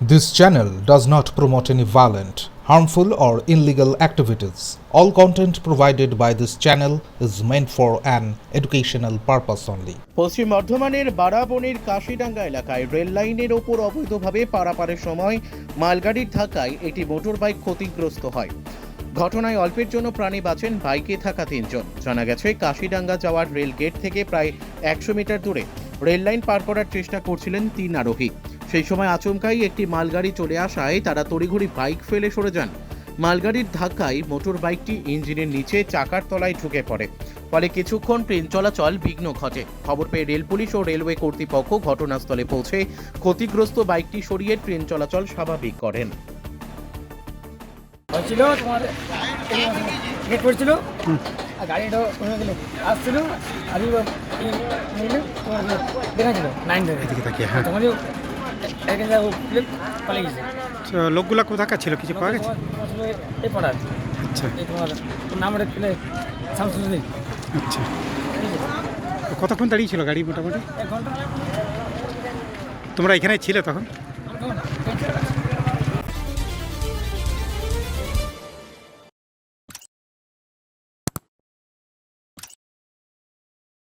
This channel does not promote any violent, harmful, or illegal activities. All content provided by this channel is meant for an educational purpose only. পশ্চিম বর্ধমানের বারাবনের কাশিডাঙ্গা এলাকায় rail লাইনের ওপর অবৈধভাবে পারাপারের সময় মালগাড়ির ধাক্কায় একটি মোটরবাইক ক্ষতিগ্রস্ত হয় ঘটনায় অল্পের জন্য প্রাণী বাঁচেন বাইকে থাকা তিনজন জানা গেছে কাশিডাঙ্গা যাওয়ার রেল গেট থেকে প্রায় একশো মিটার দূরে রেল লাইন পার করার চেষ্টা করছিলেন তিন আরোহী সেই সময় আচমকাই একটি মালগাড়ি চলে আসায় তারা তড়িঘড়ি বাইক ফেলে সরে যান। মালগাড়ির ধাক্কায় মোটর বাইকটি ইঞ্জিনের নিচে চাকার তলায় ঢুকে পড়ে। ফলে কিছুক্ষণ ট্রেন চলাচল বিঘ্ন ঘটে। খবর পেয়ে রেল পুলিশ ও রেলওয়ে কর্তৃপক্ষ ঘটনাস্থলে পৌঁছে ক্ষতিগ্রস্ত বাইকটি সরিয়ে ট্রেন চলাচল স্বাভাবিক করেন। হচ্ছিল তোমার আর গাড়িটা কোনো গেলে আসছিল লাইন ধরে তাকিয়ে হ্যাঁ তখনই এখানে পালিয়ে গেছে। তো লোকগুলা কোথাকার ছিল? কিছু পাওয়া গেছে? এই পাড়ার। আচ্ছা। নাম রেখে শামসুদ্দিন আচ্ছা। কতক্ষণ দাঁড়িয়ে ছিল গাড়ি মোটামুটি? তোমরা এখানে ছিল তখন?